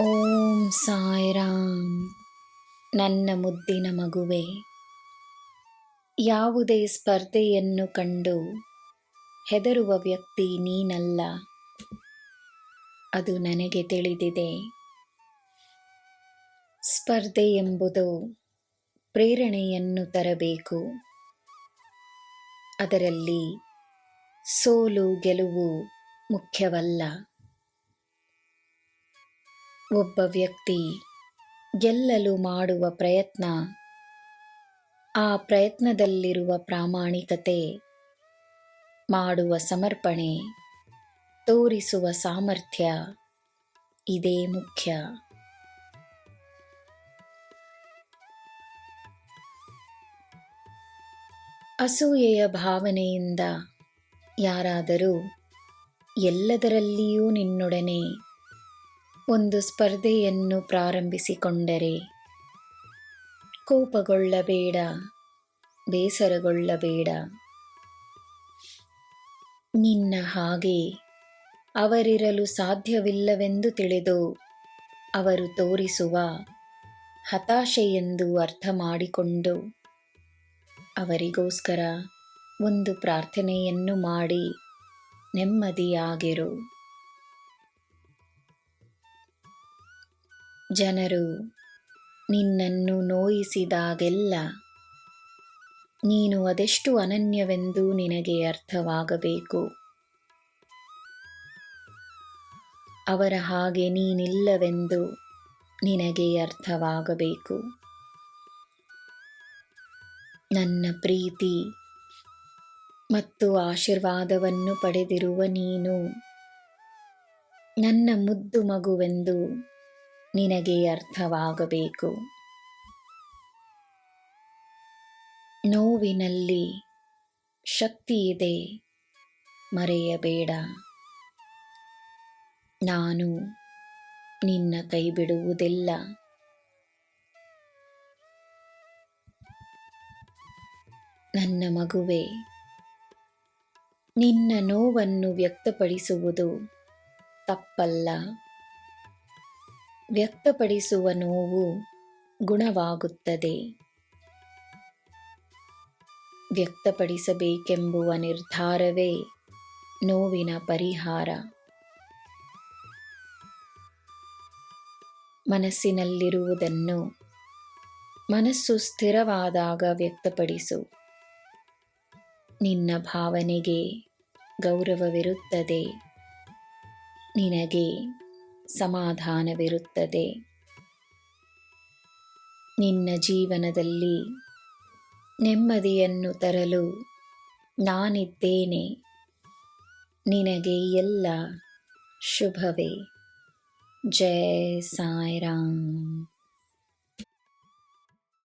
ಓಂ ಸಾಯಿರಾಮ್. ನನ್ನ ಮುದ್ದಿನ ಮಗುವೆ. ಯಾವುದೇ ಸ್ಪರ್ಧೆಯನ್ನು ಕಂಡು ಹೆದರುವ ವ್ಯಕ್ತಿ ನೀನಲ್ಲ. ಅದು ನನಗೆ ತಿಳಿದಿದೆ. ಸ್ಪರ್ಧೆ ಎಂಬುದು ಪ್ರೇರಣೆಯನ್ನು ತರಬೇಕು. ಅದರಲ್ಲಿ ಸೋಲು ಗೆಲುವು ಮುಖ್ಯವಲ್ಲ. ಒಬ್ಬ ವ್ಯಕ್ತಿ ಗೆಲ್ಲಲು ಮಾಡುವ ಪ್ರಯತ್ನ. ಆ ಪ್ರಯತ್ನದಲ್ಲಿರುವ ಪ್ರಾಮಾಣಿಕತೆ, ಮಾಡುವ ಸಮರ್ಪಣೆ, ತೋರಿಸುವ ಸಾಮರ್ಥ್ಯ ಇದೇ ಮುಖ್ಯ. ಅಸೂಯೆಯ ಭಾವನೆಯಿಂದ ಯಾರಾದರೂ ಎಲ್ಲದರಲ್ಲಿಯೂ ನಿನ್ನೊಡನೆ ಒಂದು ಸ್ಪರ್ಧೆಯನ್ನು ಪ್ರಾರಂಭಿಸಿಕೊಂಡರೆ. ಕೋಪಗೊಳ್ಳಬೇಡ, ಬೇಸರಗೊಳ್ಳಬೇಡ. ನಿನ್ನ ಹಾಗೆ ಅವರಿರಲು ಸಾಧ್ಯವಿಲ್ಲವೆಂದು ತಿಳಿದು ಅವರು ತೋರಿಸುವ ಹತಾಶೆಯೆಂದು ಅರ್ಥ ಮಾಡಿಕೊಂಡು ಅವರಿಗೋಸ್ಕರ ಒಂದು ಪ್ರಾರ್ಥನೆಯನ್ನು ಮಾಡಿ ನೆಮ್ಮದಿಯಾಗಿರು. ಜನರು, ನಿನ್ನನ್ನು ನೋಯಿಸಿದಾಗೆಲ್ಲ ನೀನು ಅದೆಷ್ಟು ಅನನ್ಯವೆಂದು ನಿನಗೆ ಅರ್ಥವಾಗಬೇಕು. ಅವರ ಹಾಗೆ ನೀನಿಲ್ಲವೆಂದು ನಿನಗೆ ಅರ್ಥವಾಗಬೇಕು. ನನ್ನ ಪ್ರೀತಿ ಮತ್ತು ಆಶೀರ್ವಾದವನ್ನು ಪಡೆದಿರುವ ನೀನು ನನ್ನ ಮುದ್ದು ಮಗುವೆಂದು ನಿನಗೆ ಅರ್ಥವಾಗಬೇಕು. ನೋವಿನಲ್ಲಿ ಶಕ್ತಿ ಇದೆ, ಮರೆಯಬೇಡ. ನಾನು ನಿನ್ನ ಕೈ ಬಿಡುವುದಿಲ್ಲ ನನ್ನ ಮಗುವೆ, ನಿನ್ನ ನೋವನ್ನು ವ್ಯಕ್ತಪಡಿಸುವುದು ತಪ್ಪಲ್ಲ. ವ್ಯಕ್ತಪಡಿಸುವ ನೋವು ಗುಣವಾಗುತ್ತದೆ. ವ್ಯಕ್ತಪಡಿಸಬೇಕೆಂಬುವ ನಿರ್ಧಾರವೇ ನೋವಿನ ಪರಿಹಾರ. ಮನಸ್ಸಿನಲ್ಲಿರುವುದನ್ನು ಮನಸ್ಸು ಸ್ಥಿರವಾದಾಗ ವ್ಯಕ್ತಪಡಿಸು. ನಿನ್ನ ಭಾವನೆಗೆ ಗೌರವವಿರುತ್ತದೆ. ನಿನಗೆ ಸಮಾಧಾನವಿರುತ್ತದೆ. ನಿನ್ನ ಜೀವನದಲ್ಲಿ ನೆಮ್ಮದಿಯನ್ನು ತರಲು ನಾನಿದ್ದೇನೆ. ನಿನಗೆ ಎಲ್ಲ ಶುಭವೇ. ಜಯ ಸಾಯಿರಾಮ್.